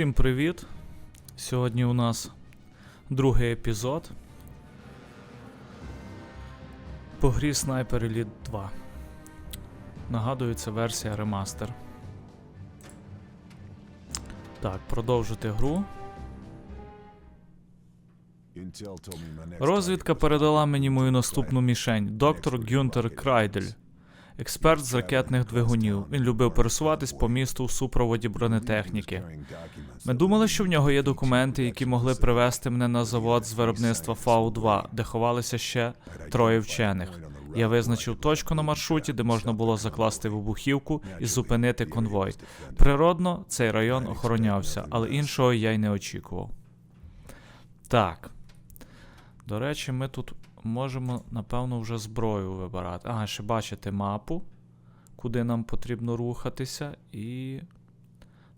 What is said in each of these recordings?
Всім привіт! Сьогодні у нас другий епізод по грі Sniper Elite 2. Нагадую, це версія ремастер. Так, продовжити гру. Розвідка передала мені мою наступну мішень доктор Гюнтер Крайдель. Експерт з ракетних двигунів. Він любив пересуватись по місту в супроводі бронетехніки. Ми думали, що в нього є документи, які могли привезти мене на завод з виробництва Фау-2, де ховалися ще троє вчених. Я визначив точку на маршруті, де можна було закласти вибухівку і зупинити конвой. Природно, цей район охоронявся, але іншого я й не очікував. Так. До речі, ми тут можемо, напевно, вже зброю вибирати. Ага, ще бачите мапу, куди нам потрібно рухатися, і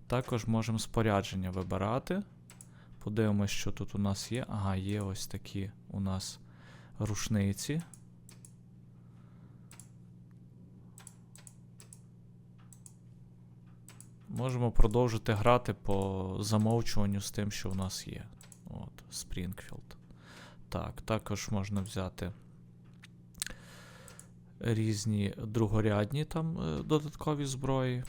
також можемо спорядження вибирати. Подивимось, що тут у нас є. Ага, є ось такі у нас рушниці. Можемо продовжити грати по замовчуванню з тим, що у нас є. От, Спрінгфілд. Так, також можна взяти різні другорядні там е, додаткові зброї.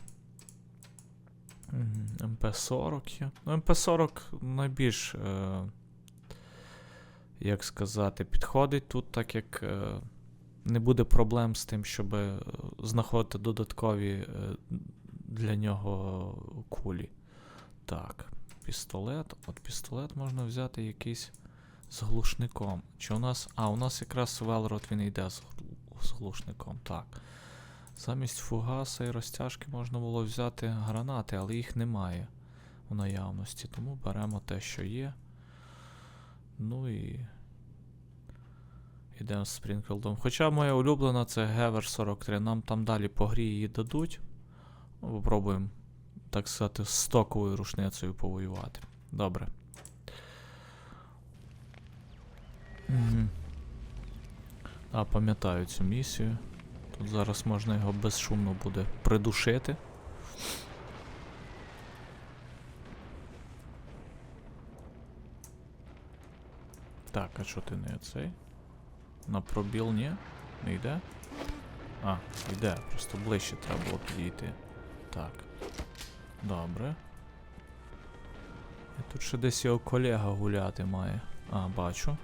МП-40 є. Ну, МП-40 найбільш, е, як сказати, підходить тут, так як е, не буде проблем з тим, щоб е, знаходити додаткові е, для нього кулі. Так, пістолет. От пістолет можна взяти якийсь з глушником. Чи у нас. А, у нас якраз Велрот він йде з, з глушником. Так. Замість фугаса і розтяжки можна було взяти гранати, але їх немає у наявності. Тому беремо те, що є. Ну і. Йдемо з Спрінфілдом. Хоча моя улюблена це Гевер 43. Нам там далі по грі її дадуть. Попробуємо, так сказати, з стоковою рушницею повоювати. Добре. Угу. А, пам'ятаю цю місію. Тут зараз можна його безшумно буде придушити. Так, а що ти не цей? На пробіл ні? Не йде? А, йде, просто ближче треба було підійти. Так. Добре. І тут ще десь його колега гуляти має. А, бачу.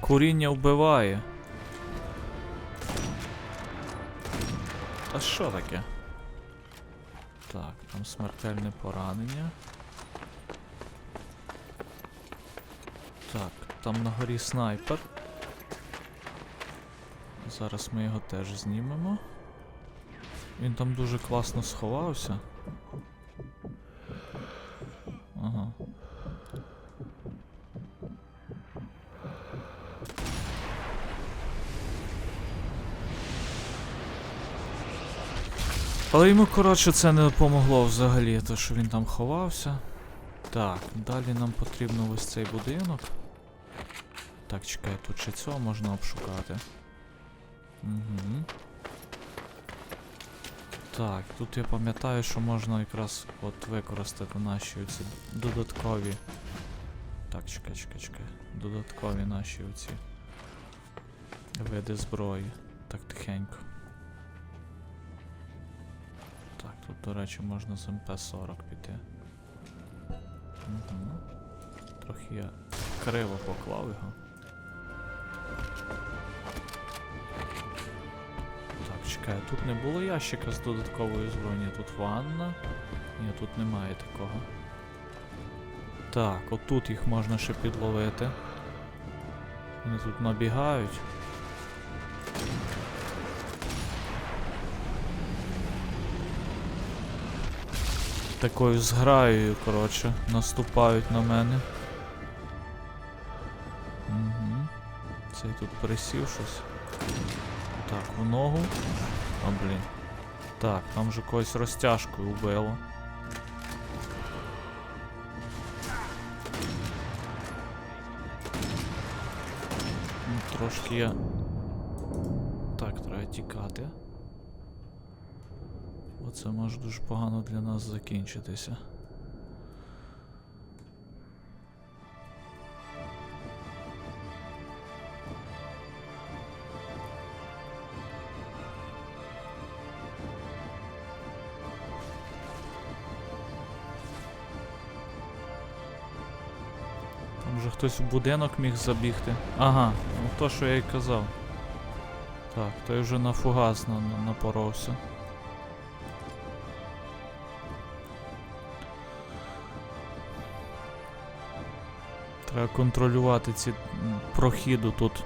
Куріння вбиває. Та що таке? Так, там смертельне поранення. Так, там на горі снайпер. Зараз ми його теж знімемо. Він там дуже класно сховався. Але йому, коротше, це не допомогло взагалі, то що він там ховався. Так, далі нам потрібно ось цей будинок. Так, чекай, тут ще цього можна обшукати. Угу. Так, тут я пам'ятаю, що можна якраз от використати наші оці додаткові. Так, чекай, чекай, чекай. Додаткові наші оці види зброї. Так, тихенько. Тут, до речі, можна з МП-40 піти. Угу. Трохи я криво поклав його. Так, чекай, тут не було ящика з додатковою зброєю. Тут ванна. Ні, тут немає такого. Так, отут їх можна ще підловити. Вони тут набігають. Такою зграєю, коротше, наступають на мене. Угу. Цей тут присів щось. Так, в ногу. А, блін. Так, там же когось розтяжкою вбило. Ну, Трошки я. Так, треба тікати. Бо це може дуже погано для нас закінчитися. Там вже хтось в будинок міг забігти. Ага, ну то, що я й казав. Так, той вже на фугас на, на, напоровся. Треба контролювати ці прохіду тут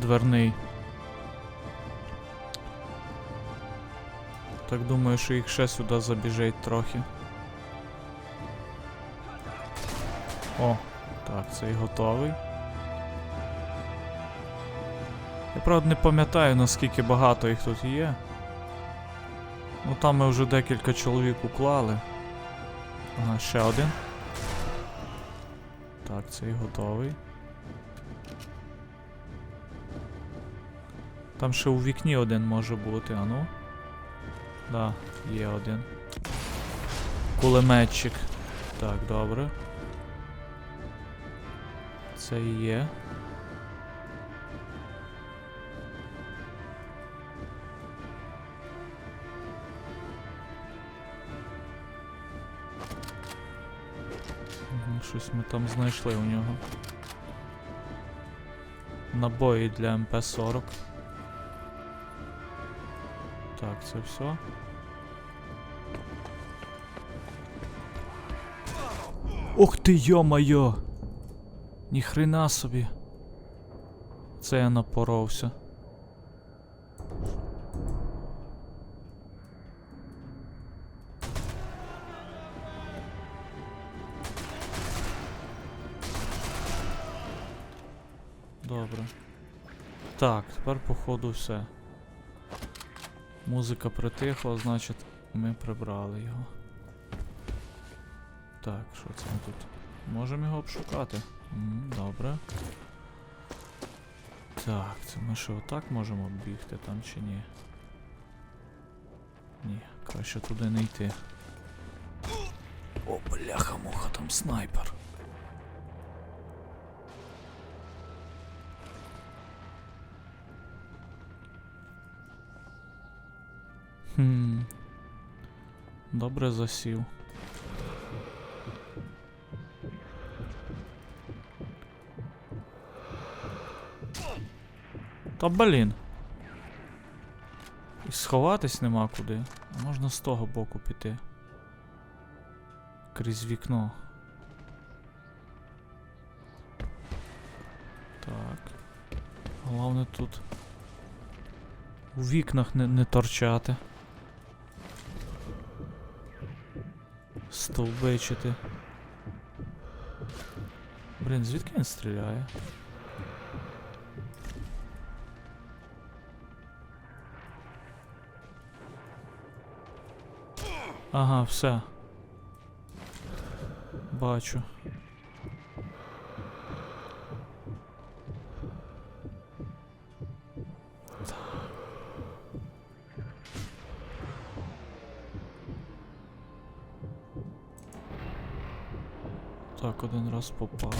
дверний. Так думаю, що їх ще сюди забіжить трохи. О, так, цей готовий. Я правда не пам'ятаю наскільки багато їх тут є. Ну там ми вже декілька чоловік уклали. Ага, ще один. Цей готовий. Там ще у вікні один може бути, а ну. Да, є один. Кулеметчик. Так, добре. Це і є. Щось ми там знайшли у нього. Набої для МП-40. Так, це все. Ух ти, йо-майо! Ніхрена собі. Це я напоровся. Добре. Так, тепер походу все. Музика притихла, значить ми прибрали його. Так, що це ми тут? Можемо його обшукати. М, Добре. Так, це ми ще отак можемо бігти там чи ні? Ні, краще туди не йти. О, бляха муха, там снайпер. Добре засів. Та блін. І сховатись нема куди. Можна з того боку піти. Крізь вікно. Так. Головне тут. У вікнах не, не торчати. Стовбичити. Блін, звідки він стріляє? Ага, все. Бачу. Раз попали.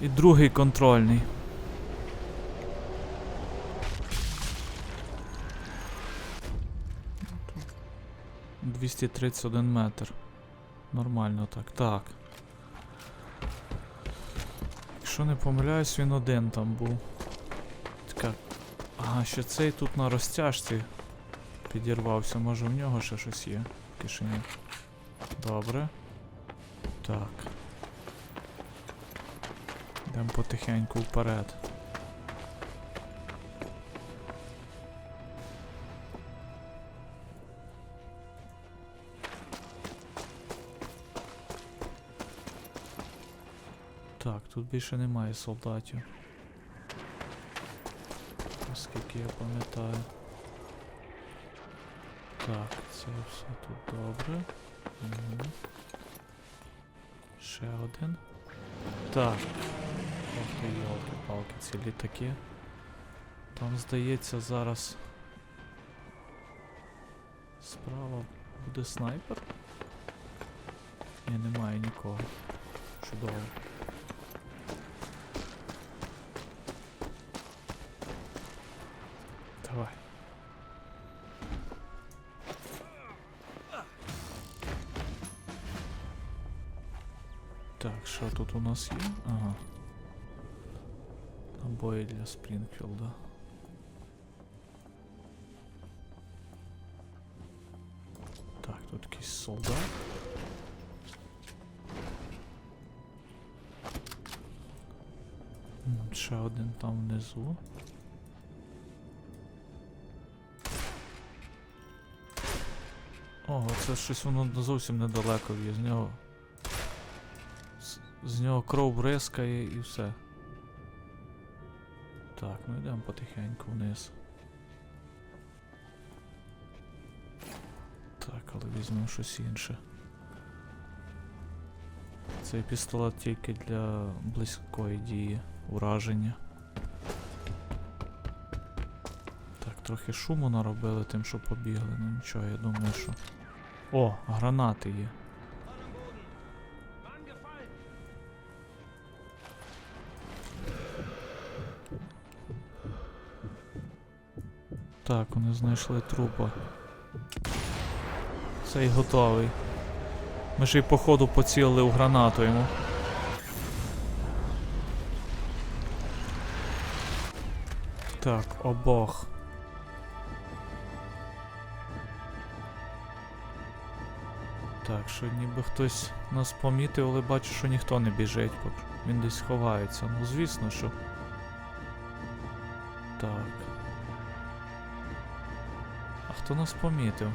І другий контрольний. 231 метр. Нормально так. Так. Якщо не помиляюсь, він один там був. Така. Ага, ще цей тут на розтяжці підірвався. Може в нього ще щось є в кишені. Добре. Так. Йдемо потихеньку вперед. Так, тут більше немає солдатів. Наскільки я пам'ятаю. Так, це все тут добре. Угу. Ще один. Так. Ох ти йолки-палки, ці літаки. Там, здається, зараз. Справа буде снайпер. Ні, немає нікого. Чудово. Що тут у нас є? Ага. Набої для Спрінгфілда. Так, тут якийсь солдат. Ще один там внизу. Ого, це щось воно зовсім недалеко. Нього. З, нього кров бризкає і все. Так, ну йдемо потихеньку вниз. Так, але візьмемо щось інше. Цей пістолет тільки для близької дії, ураження. Так, трохи шуму наробили тим, що побігли. Ну нічого, я думаю, що. О, гранати є. Так, вони знайшли трупа. Цей готовий. Ми ж і походу поцілили у гранату йому. Так, обох. Так, що ніби хтось нас помітив, але бачу, що ніхто не біжить, він десь ховається. Ну, звісно, що. Хто нас помітив?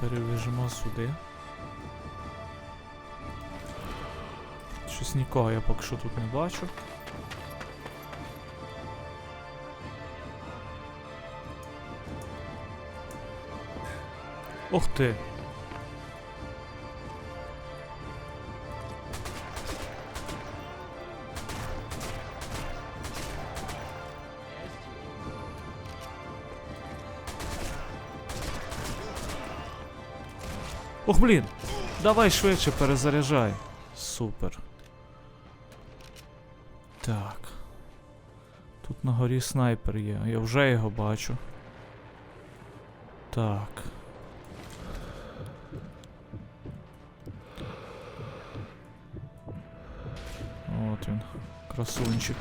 Перевіжимо сюди. Щось нікого я поки що тут не бачу. Ух ти! Ох, блін! Давай швидше перезаряджай. Супер. Так. Тут на горі снайпер є. Я вже його бачу. Так. От він. Красунчик.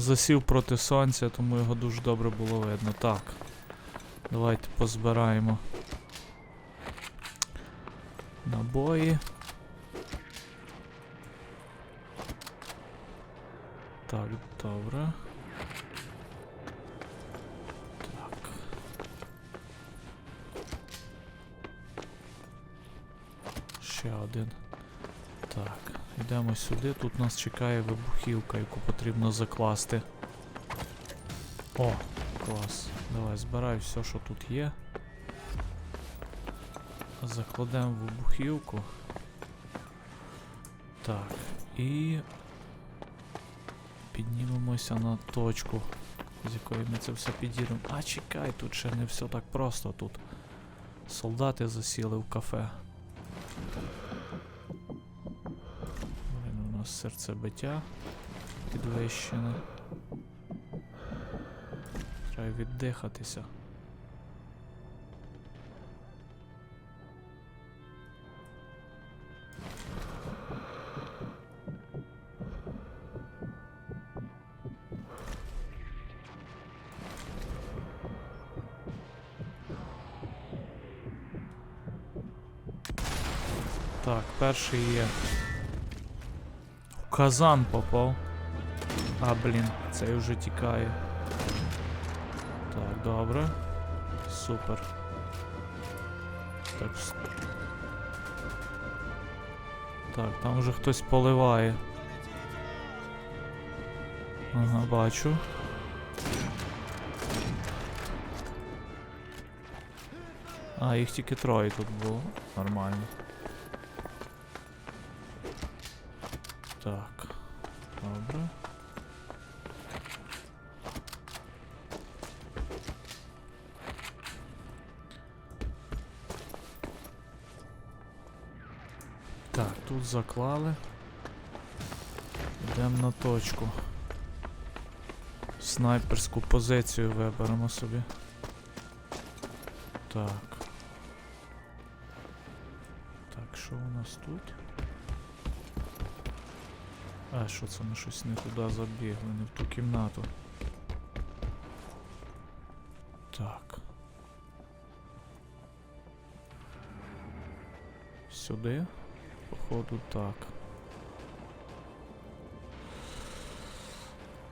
Засів проти сонця, тому його дуже добре було видно. Так. Давайте позбираємо. Набої. Так, добре. Так. Ще один. Так, йдемо сюди. Тут нас чекає вибухівка, яку потрібно закласти. О, клас. Давай, збирай все, що тут є. Закладемо вибухівку. Так, і піднімемося на точку, з якої ми це все підіримо. А, чекай, тут ще не все так просто тут. Солдати засіли в кафе. Серцебиття підвищене. Треба віддихатися. Так, перший є. Казан попав. А, блін, цей вже тікає. Так, добре. Супер. Так. Так, там вже хтось поливає. Ага, бачу. А, їх тільки троє тут було. Нормально. Так. Добре. Так, тут заклали. Йдемо на точку. Снайперську позицію виберемо собі. Так. Так, що у нас тут? А, що це ми щось не туди забігли, не в ту кімнату. Так. Сюди? Походу так.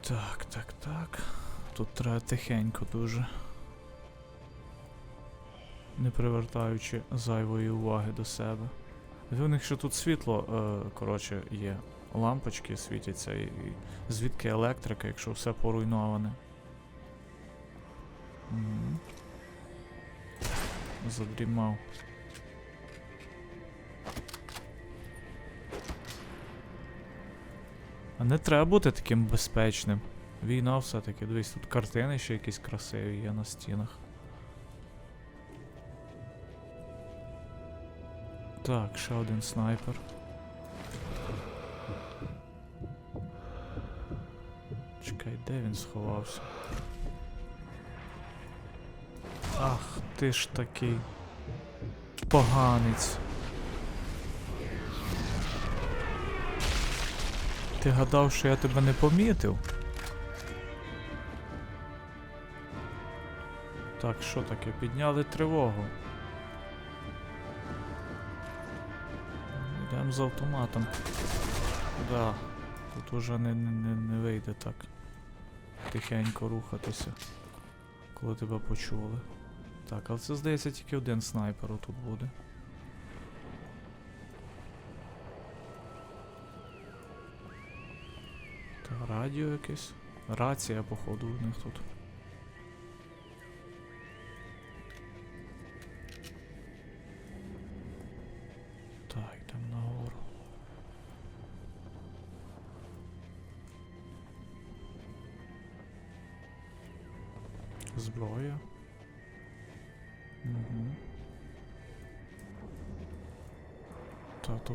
Так, так, так. Тут треба тихенько дуже. Не привертаючи зайвої уваги до себе. У них ще тут світло, е, коротше, є. Лампочки світяться і, звідки електрика, якщо все поруйноване. Мгм. Задрімав. А не треба бути таким безпечним. Війна все-таки, дивись, тут картини ще якісь красиві є на стінах. Так, ще один снайпер. Де він сховався? Ах, ти ж такий поганець. Ти гадав, що я тебе не помітив? Так, що таке? Підняли тривогу. Йдемо з автоматом. Да. Тут уже не, не, не, вийде так. Тихенько рухатися. Коли тебе почули. Так, але це здається тільки один снайпер тут буде. Та радіо якесь. Рація, походу, у них тут.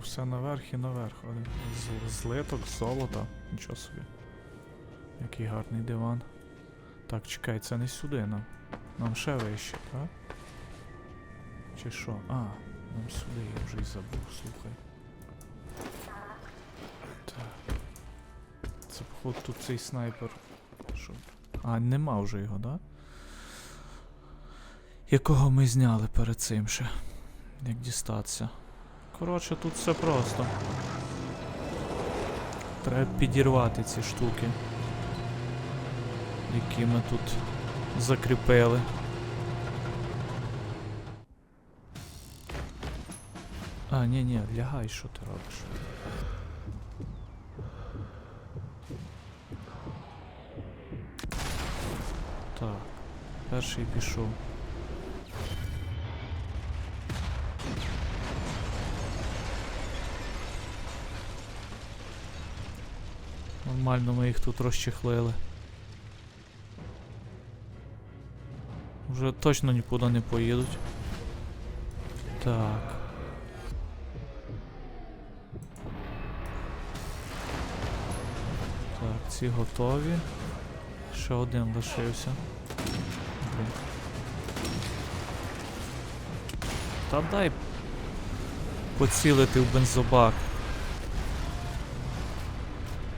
Все наверх і наверх. з- Злиток, золота. Нічого собі. Який гарний диван. Так, чекай, це не сюди нам. Нам ще вище, так? Чи що? А, нам сюди, я вже й забув, слухай. Так. Це походу тут цей снайпер. Що? А, нема вже його, да? Якого ми зняли перед цим ще. Як дістатися. Коротше, тут все просто. Треба підірвати ці штуки, які ми тут закріпили. А, ні, ні, лягай, що ти робиш? Так, перший пішов. Нормально ми їх тут розчехлили. Вже точно нікуди не поїдуть. Так. Так, ці готові. Ще один лишився. Блін. Та дай поцілити в бензобак.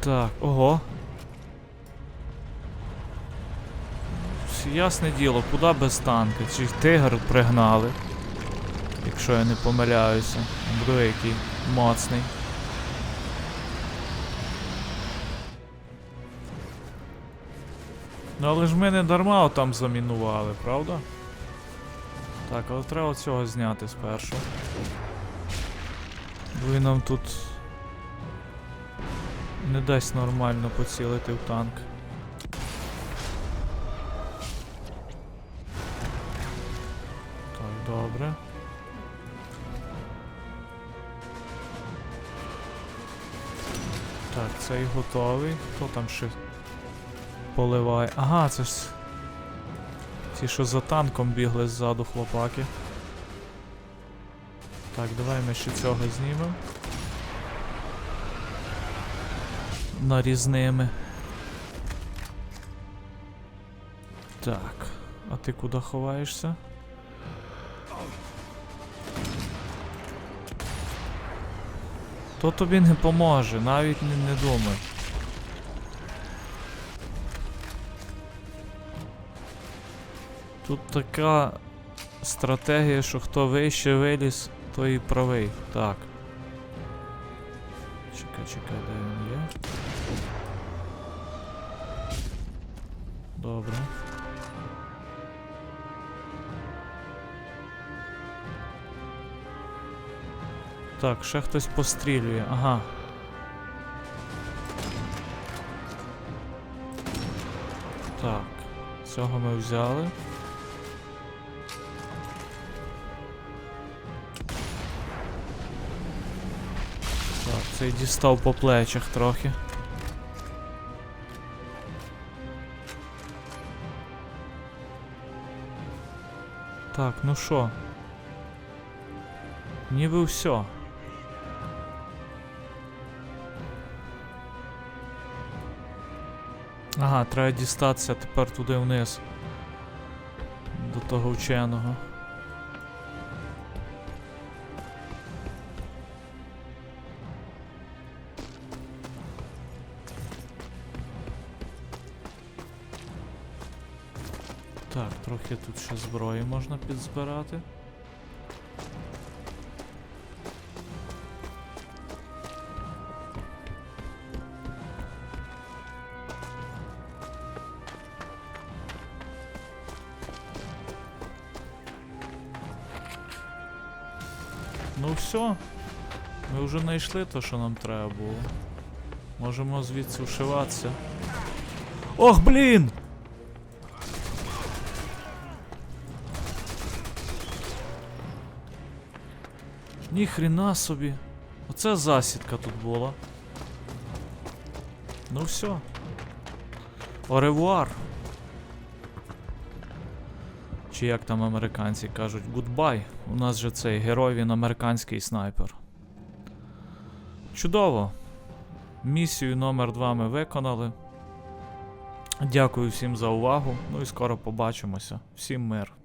Так, ого. Ясне діло, куди без танка? Чи тигр пригнали? Якщо я не помиляюся. Буду який моцний. Ну але ж ми не дарма там замінували, правда? Так, але треба цього зняти спершу. Він нам тут не дасть нормально поцілити в танк. Так, Добре. Так, цей готовий. Хто там ще поливає? Ага, це ж. Ті, що за танком бігли ззаду хлопаки. Так, давай ми ще цього знімемо. Нарізними. Так. А ти куди ховаєшся? То тобі не поможе, навіть не, не думай. Тут така стратегія, що хто вище виліз, той і правий. Так. Чекай, чекай, де він є. Добре. Так, ще хтось пострілює. Ага. Так, цього ми взяли. Цей дістав по плечах трохи. Так, ну що? Ніби все. Ага, треба дістатися тепер туди вниз. До того вченого. Так, тут ще зброї можна підзбирати. Ну все. Ми вже знайшли те, що нам треба було. Можемо звідси вшиватися. Ох, блін! Ніхрена собі. Оце засідка тут була. Ну все. Оревуар. Чи як там американці кажуть, гудбай. У нас же цей герой, він американський снайпер. Чудово. Місію номер 2 ми виконали. Дякую всім за увагу. Ну і скоро побачимося. Всім мир.